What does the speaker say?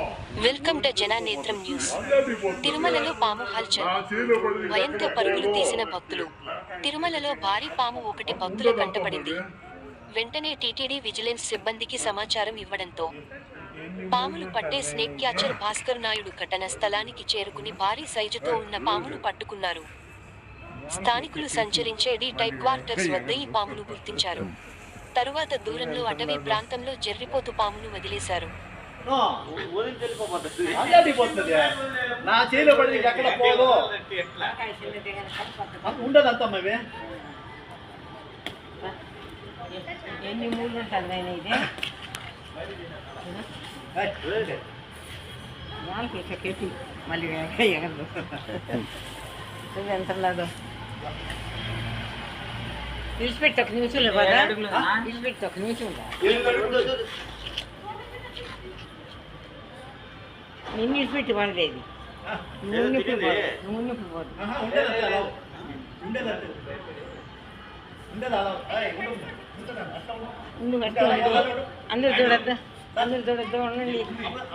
Welcome to Jananetram news. తిరుమలలో పాము హల్చల్. భయంతో పరుగులు తీసిన భక్తులు. తిరుమలలో భారీ పాము ఒకటి భక్తుల కంటపడింది వెంటనే టీటీడీ విజిలెన్స్ సిబ్బందికి సమాచారం ఇవ్వడంతో పాములు పట్టే స్నేక్ క్యాచర్ భాస్కర్ నాయుడు ఘటన స్థలానికి చేరుకుని భారీ సైజుతో ఉన్న పామును పట్టుకున్నారు. స్థానికులు సంచరించే డి టైప్ క్వార్టర్స్ వద్ద ఈ పామును గుర్తించారు. తరువాత దూరంలో అటవీ ప్రాంతంలో జెర్రిపోతు పామును వదిలేశారు. అదే పోతుంది నా చేతిలో పడి ఎక్కడ పోదు? ఉండదు అంత అమ్మవి ఎన్ని మూడు ఉంటుంది ఇది నాలుగు మళ్ళీ ఎగదు ఇది ఎంత లాదో విడిచిపెట్టి ఒక నిమిషం కదా. విడిచిపెట్టి ఒక నిమిషం నిన్ను విడిచిపెట్టి పడలేదు నువ్వు నిప్పుడు పోదు నువ్వు నిప్పుడు పోదు ఉండదు అలా ఉండదు అంటే ఉండదు అలా ఏయ్, ఉండదు. అట్లా ఉండదు. నువ్వు అట్లా ఉండు. అందరు చూడద్దు? అందరు చూడద్దు? ఉండండి. అప్పుడు-